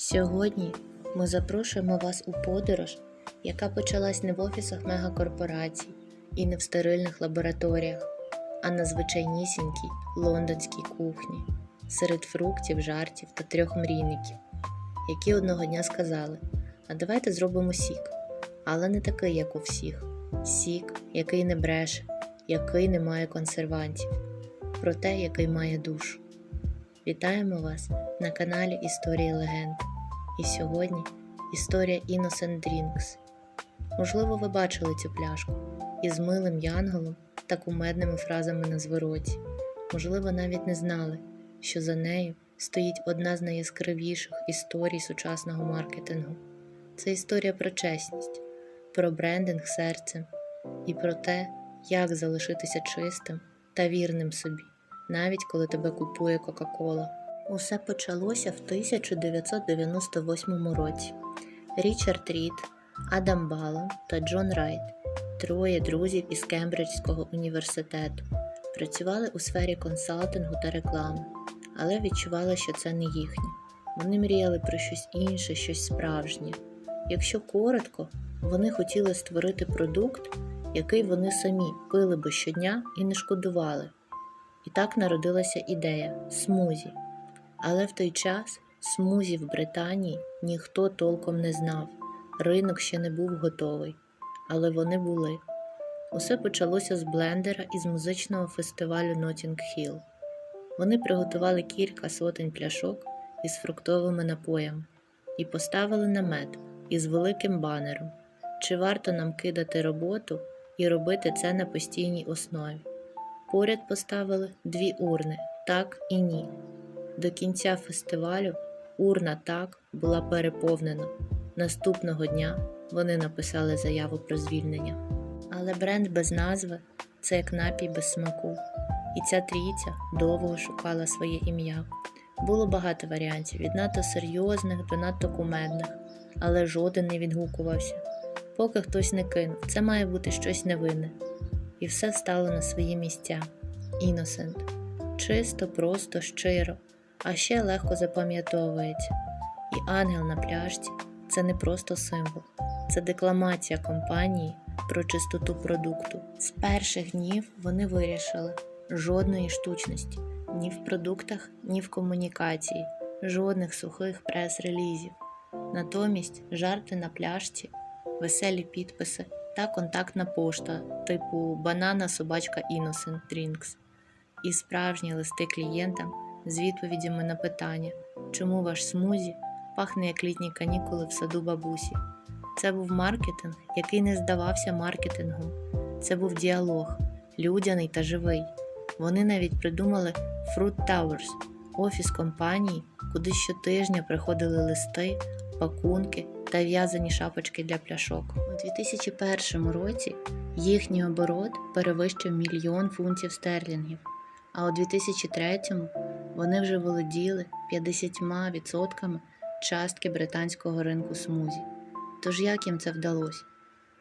Сьогодні ми запрошуємо вас у подорож, яка почалась не в офісах мегакорпорацій і не в стерильних лабораторіях, а на звичайнісінькій лондонській кухні серед фруктів, жартів та трьох мрійників, які одного дня сказали: А давайте зробимо сік, але не такий, як у всіх. Сік, який не бреше, який не має консервантів, проте який має душу. Вітаємо вас на каналі Історії Легенд. І сьогодні історія Innocent Drinks. Можливо, ви бачили цю пляшку із милим янголом та кумедними фразами на звороті. Можливо, навіть не знали, що за нею стоїть одна з найяскравіших історій сучасного маркетингу. Це історія про чесність, про брендинг серцем і про те, як залишитися чистим та вірним собі, навіть коли тебе купує Кока-Кола. Усе почалося в 1998 році. Річард Рід, Адам Балон та Джон Райт, троє друзів із Кембриджського університету, працювали у сфері консалтингу та реклами, але відчували, що це не їхнє. Вони мріяли про щось інше, щось справжнє. Якщо коротко, вони хотіли створити продукт, який вони самі пили би щодня і не шкодували. І так народилася ідея смузі. Але в той час смузі в Британії ніхто толком не знав, ринок ще не був готовий, але вони були. Усе почалося з блендера із музичного фестивалю Notting Hill. Вони приготували кілька сотень пляшок із фруктовими напоями і поставили намет із великим банером, чи варто нам кидати роботу і робити це на постійній основі. Поряд поставили дві урни так і ні. До кінця фестивалю урна так була переповнена. Наступного дня вони написали заяву про звільнення. Але бренд без назви це як напій без смаку. І ця трійця довго шукала своє ім'я. Було багато варіантів від надто серйозних до надто кумедних, але жоден не відгукувався. Поки хтось не кинув, це має бути щось невинне. І все стало на свої місця. Іносент. Чисто, просто, щиро, а ще легко запам'ятовується. І ангел на пляшці це не просто символ, це декламація компанії про чистоту продукту. З перших днів вони вирішили жодної штучності ні в продуктах, ні в комунікації, жодних сухих прес-релізів. Натомість жарти на пляшці, веселі підписи та контактна пошта, типу банана собачка Innocent Drinks, і справжні листи клієнтам з відповідями на питання, чому ваш смузі пахне як літні канікули в саду бабусі. Це був маркетинг, який не здавався маркетингом. Це був діалог, людяний та живий. Вони навіть придумали Fruit Towers, офіс компанії, куди щотижня приходили листи, пакунки та в'язані шапочки для пляшок. У 2001 році їхній оборот перевищив мільйон фунтів стерлінгів, а у 2003 вони вже володіли 50% частки британського ринку смузі. Тож як їм це вдалося?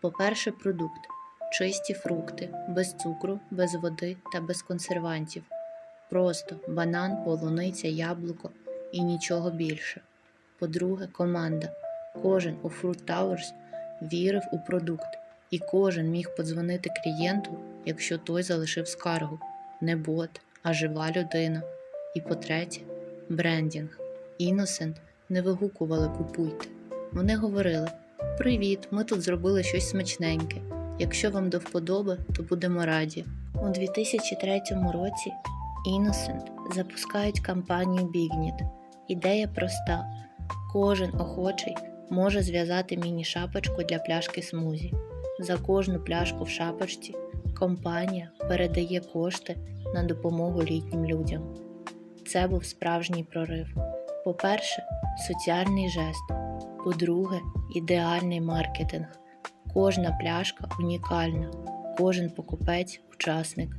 По-перше, продукт чисті фрукти, без цукру, без води та без консервантів. Просто банан, полуниця, яблуко і нічого більше. По-друге, команда. Кожен у Fruit Towers вірив у продукт, і кожен міг подзвонити клієнту, якщо той залишив скаргу. Не бот, а жива людина. І по-третє, брендінг. Innocent не вигукували купуйте. Вони говорили: Привіт, ми тут зробили щось смачненьке. Якщо вам до вподоби, то будемо раді. У 2003 році Innocent запускають кампанію Bignet. Ідея проста: кожен охочий може зв'язати міні-шапочку для пляшки смузі. За кожну пляшку в шапочці компанія передає кошти на допомогу літнім людям. Це був справжній прорив. По-перше, соціальний жест. По-друге, ідеальний маркетинг. Кожна пляшка унікальна, кожен покупець учасник.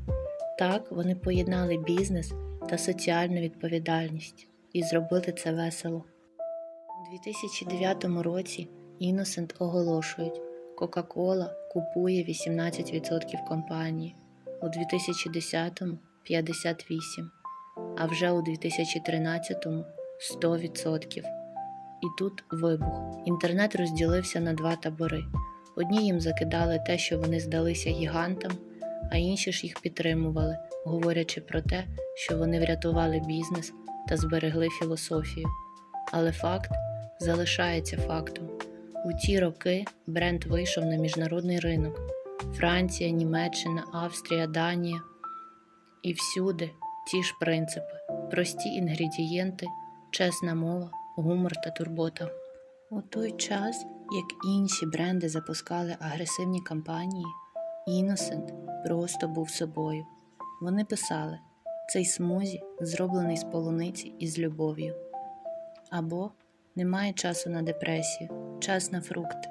Так вони поєднали бізнес та соціальну відповідальність і зробили це весело. У 2009 році Innocent оголошують, Coca-Cola купує 18% компанії, у 2010-му 58%, а вже у 2013-му 100%. І тут вибух. Інтернет розділився на два табори. Одні їм закидали те, що вони здалися гігантам, а інші ж їх підтримували, говорячи про те, що вони врятували бізнес та зберегли філософію. Але факт залишається фактом. У ті роки бренд вийшов на міжнародний ринок: Франція, Німеччина, Австрія, Данія. І всюди ті ж принципи: прості інгредієнти, чесна мова, гумор та турбота. У той час, як інші бренди запускали агресивні кампанії, Innocent просто був собою. Вони писали: цей смузі зроблений з полуниці і з любов'ю. Або немає часу на депресію, час на фрукти.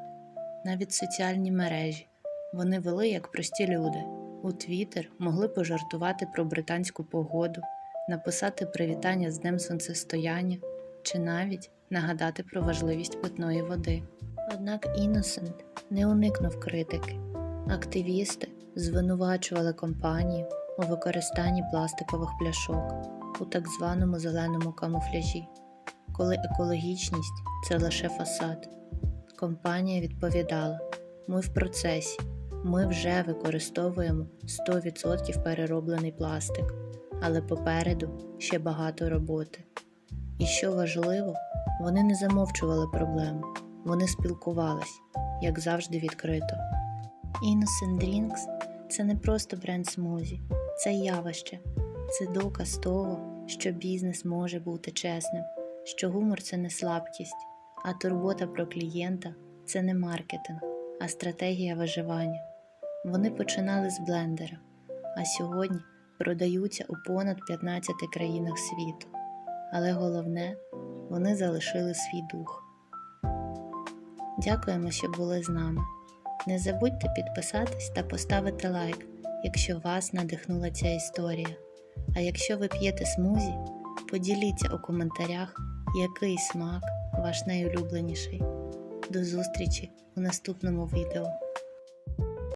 Навіть соціальні мережі вони вели як прості люди. У Твіттер могли пожартувати про британську погоду, написати привітання з Днем Сонцестояння чи навіть нагадати про важливість питної води. Однак Innocent не уникнув критики. Активісти звинувачували компанію у використанні пластикових пляшок у так званому зеленому камуфляжі, коли екологічність це лише фасад. Компанія відповідала: ми в процесі, ми вже використовуємо 100% перероблений пластик, але попереду ще багато роботи. І що важливо, вони не замовчували проблему, вони спілкувались, як завжди відкрито. Innocent Drinks – це не просто бренд смузі, це явище, це доказ того, що бізнес може бути чесним, що гумор це не слабкість, а турбота про клієнта це не маркетинг, а стратегія виживання. Вони починали з блендера, а сьогодні продаються у понад 15 країнах світу. Але головне, вони залишили свій дух. Дякуємо, що були з нами. Не забудьте підписатись та поставити лайк, якщо вас надихнула ця історія. А якщо ви п'єте смузі, поділіться у коментарях, який смак ваш найулюбленіший. До зустрічі у наступному відео.